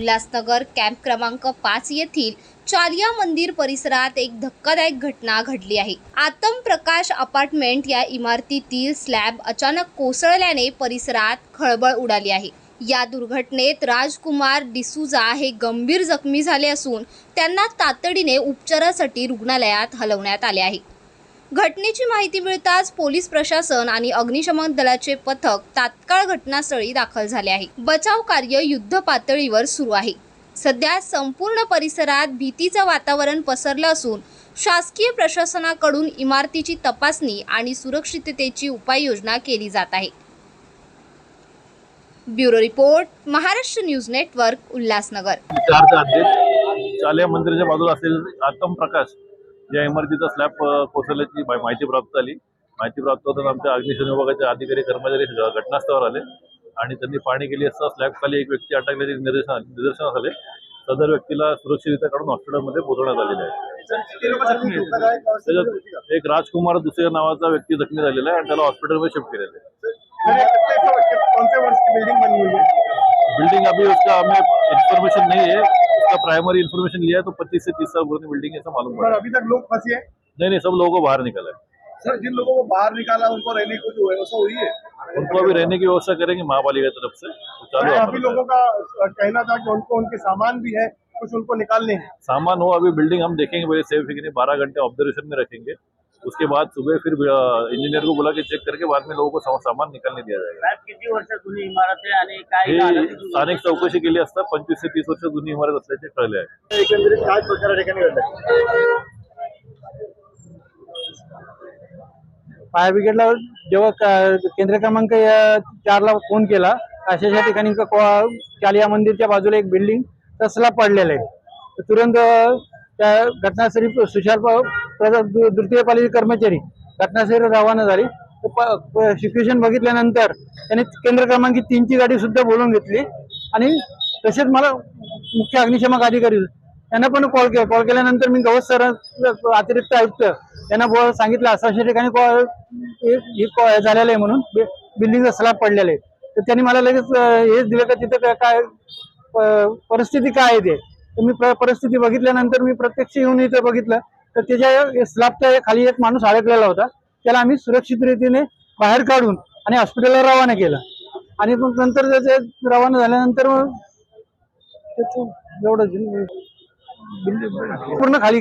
Ulhasnagar camp क्रमांक पाच येथील चालिया मंदिर परिसरात एक धक्कादायक घटना घडली आहे. आतम प्रकाश अपार्टमेंट या इमारतीतील स्लॅब अचानक कोसळल्याने परिसरात खळबळ उडाली आहे. या दुर्घटनेत राजकुमार डिसुजा हे गंभीर जखमी झाले असून त्यांना तातडीने उपचारासाठी रुग्णालयात हलवण्यात आले आहे. घटनेची माहिती मिळताच पोलीस प्रशासन आणि अग्निशमन दलाचे पथक तात्काळ घटनास्थळी दाखल झाले आहे. बचाव कार्य युद्ध पातळीवर सुरू आहे. सध्या संपूर्ण परिसरात भीतीचं वातावरण पसरलं असून शासकीय प्रशासनाकडून इमारतीची तपासणी आणि सुरक्षिततेची उपाययोजना केली जात आहे. Bureau report Maharashtra news network Ulhasnagar. चार मंदिराच्या बाजूला असलेले आतम प्रकाश या इमारतीचा स्लॅब कोसळल्याची माहिती प्राप्त झाली. माहिती प्राप्त होताना आमच्या अग्निशमन विभागाचे अधिकारी कर्मचारी घटनास्थळावर आले आणि त्यांनी पाहणी केली. असता स्लॅब खाली एक व्यक्ती अटकल्याचे निदर्शन निदर्शनास आले. सदर व्यक्तीला सुरक्षितरित्या काढून हॉस्पिटलमध्ये पोहोचवण्यात आलेले आहे. त्याच्यात एक राजकुमार दुसऱ्या नावाचा व्यक्ती जखमी झालेला आहे आणि त्याला हॉस्पिटलमध्ये शिफ्ट केलेलं आहे. बिल्डिंग अभी उसका हमें इन्फॉर्मेशन नहीं है. उसका प्राइमरी इन्फॉर्मेशन लिया है तो पच्चीस से तीस साल पुरानी बिल्डिंग ऐसा मालूम पड़ा। अभी तक लोग फंसे हैं? नहीं नहीं सब लोगों को बाहर निकाला है। सर जिन लोगों को बाहर निकाला उनको रहने की जो व्यवस्था हुई है? उनको अभी रहने की व्यवस्था करेंगे महापालिका की तरफ़ से। तो चालू है अभी लोगों का कहना था कि उनको उनके सामान भी है कुछ उनको निकालने सामान हो अभी बिल्डिंग हम देखेंगे पहले सेफ़ है कि नहीं बारह घंटे ऑब्जर्वेशन में रखेंगे। उसके बाद सुबह फिर इंजीनियर को बुला के चेक करके बाद में लोगों को सामान निकालने दिया जाएगा। किती वर्ष जुनी इमारत आहे आणि काय हे झालं ते जुनी? स्थानिक चौकशी केली असता पंचवीस ते तीस वर्ष जुनी इमारत असल्याचे कळले आहे. एकंदरीत काय प्रकार या ठिकाणी घडला? फायर ब्रिगेडला जेव्हा क- केंद्र क्रमांक या चारला फोन केला अशा अशा ठिकाणी क- को- कालिया मंदिरच्या बाजूला एक बिल्डिंग तसला पडलेलं आहे. तर तुरंत अ, त्या घटनास्थळी सुशाल तृतीय पालिका कर्मचारी घटनास्थळी रवाना झाली. सिच्युएशन बघितल्यानंतर त्यांनी केंद्र क्रमांक तीनची गाडी सुद्धा बोलवून घेतली. आणि तसेच मला मुख्य अग्निशमक अधिकारी त्यांना पण कॉल केला. कॉल केल्यानंतर मी गवत सर अतिरिक्त आयुक्त यांना बोल सांगितलं असं अशा ठिकाणी कॉल हे हे झालेलं आहे म्हणून बिल्डिंगचा स्लॅब पडलेला आहे. तर त्यांनी मला लगेच हेच दिलं का तिथं काय- काय प- परिस्थिती काय आहे ते. तर मी प्र- परिस्थिती बघितल्यानंतर मी प्रत्यक्ष येऊन इथं बघितलं. तर त्याच्या स्लॅबच्या खाली एक माणूस अडकलेला होता. त्याला आम्ही सुरक्षित रीतीने बाहेर काढून आणि हॉस्पिटलला रवाना केलं. आणि मग नंतर त्याचे रवाना झाल्यानंतर मग त्याचं एवढं पूर्ण खाली